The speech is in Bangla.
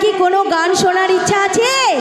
কি কোনো গান শোনার ইচ্ছা আছে?